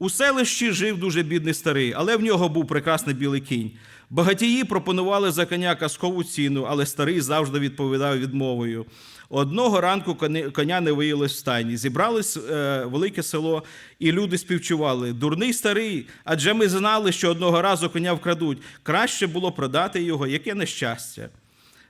У селищі жив дуже бідний старий, але в нього був прекрасний білий кінь. Багатії пропонували за коня казкову ціну, але старий завжди відповідав відмовою. Одного ранку коня не виявилось в стайні. Зібралось е, велике село, і люди співчували. Дурний старий, адже ми знали, що одного разу коня вкрадуть. Краще було продати його, яке нещастя.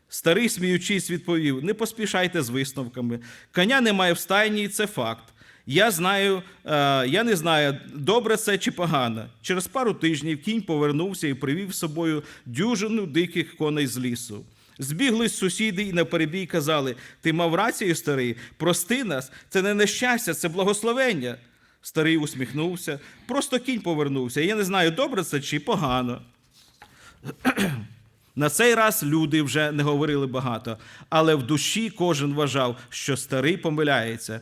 Старий, сміючись, відповів: не поспішайте з висновками. Коня немає в стайні, і це факт. Я знаю, е, я не знаю, добре це чи погано. Через пару тижнів кінь повернувся і привів з собою дюжину диких коней з лісу. Збіглись сусіди і наперебій казали: Ти мав рацію, старий, прости нас, це не нещастя, це благословення. Старий усміхнувся. Просто кінь повернувся. Я не знаю, добре це чи погано. На цей раз люди вже не говорили багато, але в душі кожен вважав, що старий помиляється.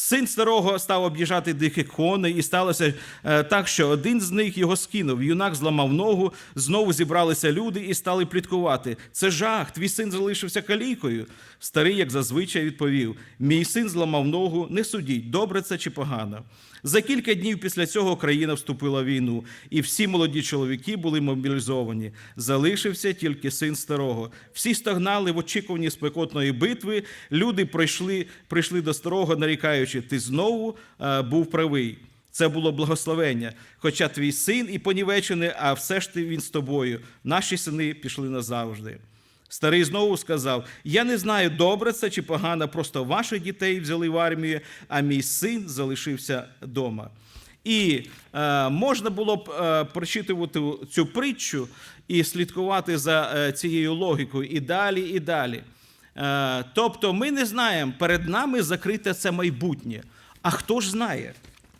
Син старого став об'їжджати диких коней, і сталося е, так, що один з них його скинув. Юнак зламав ногу, знову зібралися люди і стали пліткувати. Це жах, твій син залишився калікою. Старий, як зазвичай, відповів: Мій син зламав ногу, не судіть, добре це чи погано. За кілька днів після цього країна вступила в війну, і всі молоді чоловіки були мобілізовані. Залишився тільки син старого. Всі стогнали в очікуванні спекотної битви. Люди прийшли, прийшли до старого, нарікаючи, ти знову е, був правий. Це було благословення. Хоча твій син і понівечений, а все ж ти він з тобою. Наші сини пішли назавжди. Старий знову сказав: Я не знаю, добре це чи погано, просто ваших дітей взяли в армію, а мій син залишився вдома. І е, можна було б е, прочитувати цю притчу і слідкувати за е, цією логікою і далі, і далі. Е, тобто, ми не знаємо, перед нами закрите це майбутнє. А хто ж знає?